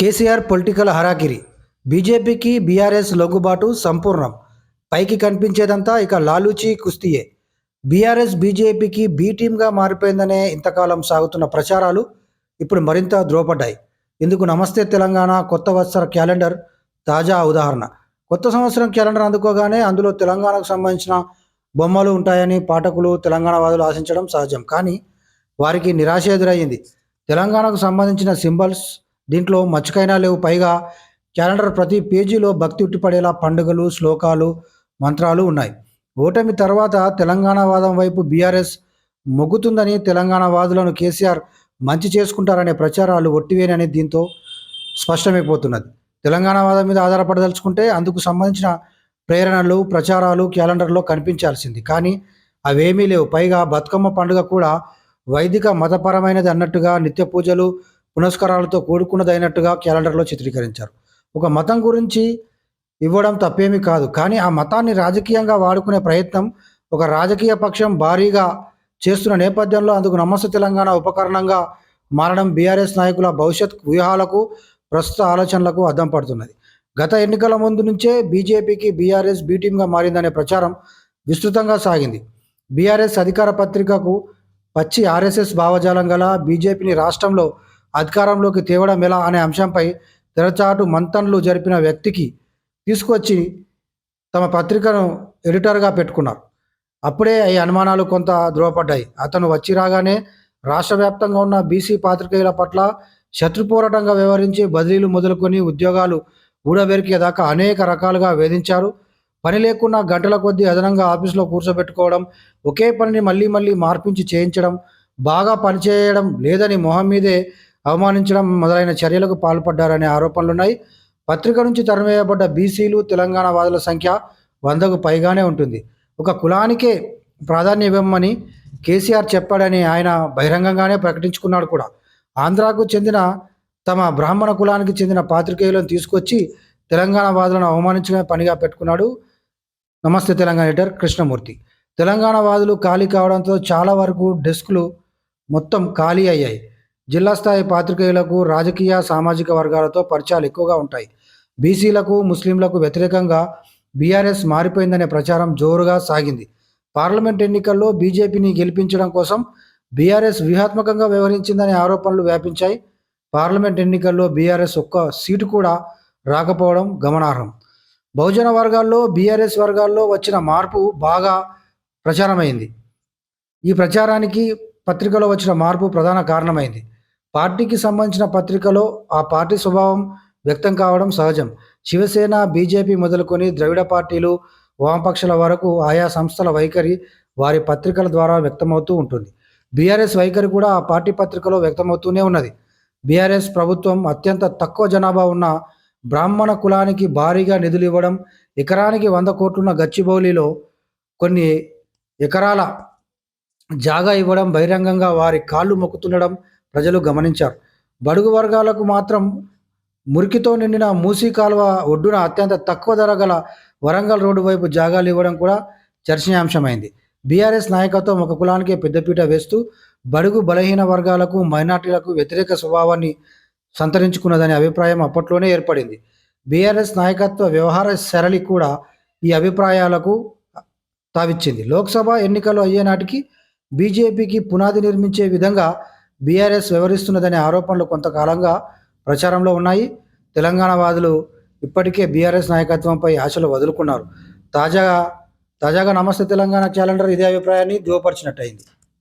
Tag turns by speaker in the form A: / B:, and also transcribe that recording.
A: KCR political హరాకిరి బీజేపీకి BRS లొగ్గుబాటు సంపూర్ణం. పైకి కనిపించేదంతా ఇక లాలూచి కుస్తీయే. బీఆర్ఎస్ బీజేపీకి బీ టీమ్గా మారిపోయిందనే ఇంతకాలం సాగుతున్న ప్రచారాలు ఇప్పుడు మరింత ద్రోపడ్డాయి ఇందుకు నమస్తే తెలంగాణ కొత్త వత్సర క్యాలెండర్ తాజా ఉదాహరణ. కొత్త సంవత్సరం క్యాలెండర్ అందుకోగానే అందులో తెలంగాణకు సంబంధించిన బొమ్మలు ఉంటాయని పాఠకులు తెలంగాణ వాదులు ఆశించడం సహజం. కానీ వారికి నిరాశ ఎదురయ్యింది. తెలంగాణకు సంబంధించిన సింబల్స్ దీంట్లో మచ్చకైనా లేవు. పైగా క్యాలెండర్ ప్రతి పేజీలో భక్తి ఉట్టిపడేలా పండుగలు శ్లోకాలు మంత్రాలు ఉన్నాయి. ఓటమి తర్వాత తెలంగాణ వాదం వైపు బీఆర్ఎస్ మొగ్గుతుందని తెలంగాణ వాదులను కేసీఆర్ మంచి చేసుకుంటారనే ప్రచారాలు ఒట్టివేనని దీంతో స్పష్టమైపోతున్నది. తెలంగాణ వాదం మీద ఆధారపడదలుచుకుంటే అందుకు సంబంధించిన ప్రేరణలు ప్రచారాలు క్యాలెండర్లో కనిపించాల్సింది. కానీ అవేమీ లేవు. పైగా బతుకమ్మ పండుగ కూడా వైదిక మతపరమైనది అన్నట్టుగా నిత్య పూజలు పునస్కారాలతో కూడుకున్నదైనట్టుగా క్యాలెండర్లో చిత్రీకరించారు. ఒక మతం గురించి ఇవ్వడం తప్పేమీ కాదు. కానీ ఆ మతాన్ని రాజకీయంగా వాడుకునే ప్రయత్నం ఒక రాజకీయ పక్షం భారీగా చేస్తున్న నేపథ్యంలో అందుకు నమస్తే తెలంగాణ ఉపకరణంగా మారడం బీఆర్ఎస్ నాయకుల భవిష్యత్ వ్యూహాలకు ప్రస్తుత ఆలోచనలకు అద్దం పడుతున్నది. గత ఎన్నికల ముందు నుంచే బీజేపీకి బీఆర్ఎస్ బీటీంగా మారిందనే ప్రచారం విస్తృతంగా సాగింది. బీఆర్ఎస్ అధికార పత్రికకు పచ్చి ఆర్ఎస్ఎస్ భావజాలం గల బీజేపీని రాష్ట్రంలో అధికారంలోకి తేవడం ఎలా అనే అంశంపై తెరచాటు మంతన్లు జరిపిన వ్యక్తికి తీసుకొచ్చి తమ పత్రికను ఎడిటర్గా పెట్టుకున్నారు. అప్పుడే ఈ అనుమానాలు కొంత ధృవపడ్డాయి అతను వచ్చి రాగానే రాష్ట్ర వ్యాప్తంగా ఉన్న బీసీ పాత్రికేయుల పట్ల శత్రు పోరాటంగా వ్యవహరించి బదిలీలు మొదలుకొని ఉద్యోగాలు ఊడబెరికేదాకా అనేక రకాలుగా వేధించారు. పని లేకుండా గంటల కొద్దీ అదనంగా ఆఫీసులో కూర్చోబెట్టుకోవడం ఒకే పనిని మళ్ళీ మళ్ళీ మార్పించి చేయించడం బాగా పనిచేయడం లేదని మొహం మీదే అవమానించడం మొదలైన చర్యలకు పాల్పడ్డారనే ఆరోపణలున్నాయి. పత్రిక నుంచి తరిమేయబడ్డ బీసీలు తెలంగాణ వాదుల సంఖ్య వందకు పైగానే ఉంటుంది. ఒక కులానికే ప్రాధాన్యం ఇవ్వమని కేసీఆర్ చెప్పాడని ఆయన బహిరంగంగానే ప్రకటించుకున్నాడు కూడా. ఆంధ్రాకు చెందిన తమ బ్రాహ్మణ కులానికి చెందిన పాత్రికేయులను తీసుకొచ్చి తెలంగాణ వాదులను అవమానించడమే పనిగా పెట్టుకున్నాడు. నమస్తే తెలంగాణ ఎడిటర్ కృష్ణమూర్తి. తెలంగాణ వాదులు ఖాళీ కావడంతో చాలా వరకు డెస్క్లు మొత్తం ఖాళీ అయ్యాయి. జిల్లా స్థాయి పాత్రికేయులకు రాజకీయ సామాజిక వర్గాలతో పరిచయాలు ఎక్కువగా ఉంటాయి. బీసీలకు ముస్లింలకు వ్యతిరేకంగా బీఆర్ఎస్ మారిపోయిందనే ప్రచారం జోరుగా సాగింది. పార్లమెంట్ ఎన్నికల్లో బీజేపీని గెలిపించడం కోసం బీఆర్ఎస్ వ్యూహాత్మకంగా వ్యవహరించిందనే ఆరోపణలు వ్యాపించాయి. పార్లమెంట్ ఎన్నికల్లో బీఆర్ఎస్ ఒక్క సీటు కూడా రాకపోవడం గమనార్హం. బహుజన వర్గాల్లో బీఆర్ఎస్ వర్గాల్లో వచ్చిన మార్పు బాగా ప్రచారమైంది. ఈ ప్రచారానికి పత్రికలో వచ్చిన మార్పు ప్రధాన కారణమైంది. పార్టీకి సంబంధించిన పత్రికలో ఆ పార్టీ స్వభావం వ్యక్తం కావడం సహజం. శివసేన బీజేపీ మొదలుకొని ద్రవిడ పార్టీలు వామపక్షాల వరకు ఆయా సంస్థల వైఖరి వారి పత్రికల ద్వారా వ్యక్తమవుతూ ఉంటుంది. బీఆర్ఎస్ వైఖరి కూడా ఆ పార్టీ పత్రికలో వ్యక్తమవుతూనే ఉన్నది. బీఆర్ఎస్ ప్రభుత్వం అత్యంత తక్కువ జనాభా ఉన్న బ్రాహ్మణ కులానికి భారీగా నిధులు ఇవ్వడం ఎకరానికి వంద కోట్లున్న గచ్చిబౌలిలో కొన్ని ఎకరాల జాగా ఇవ్వడం బహిరంగంగా వారి కాళ్ళు మొక్కుతుండడం ప్రజలు గమనించారు. బడుగు వర్గాలకు మాత్రం మురికితో నిండిన మూసీ కాలువ ఒడ్డున అత్యంత తక్కువ ధర గల వరంగల్ రోడ్డు వైపు జాగాలు ఇవ్వడం కూడా చర్చనీయాంశమైంది. బీఆర్ఎస్ నాయకత్వం ఒక కులానికే పెద్దపీట వేస్తూ బడుగు బలహీన వర్గాలకు మైనార్టీలకు వ్యతిరేక స్వభావాన్ని సంతరించుకున్నదనే అభిప్రాయం అప్పట్లోనే ఏర్పడింది. బీఆర్ఎస్ నాయకత్వ వ్యవహార సరళి కూడా ఈ అభిప్రాయాలకు తావిచ్చింది. లోక్సభ ఎన్నికలు అయ్యే నాటికి బీజేపీకి పునాది నిర్మించే విధంగా బీఆర్ఎస్ వ్యవహరిస్తున్నదనే ఆరోపణలు కొంతకాలంగా ప్రచారంలో ఉన్నాయి. తెలంగాణవాదులు ఇప్పటికే బీఆర్ఎస్ నాయకత్వంపై ఆశలు వదులుకున్నారు. తాజాగా తాజాగా నమస్తే తెలంగాణ క్యాలెండర్ ఇదే అభిప్రాయాన్ని ధృవపరిచినట్టయింది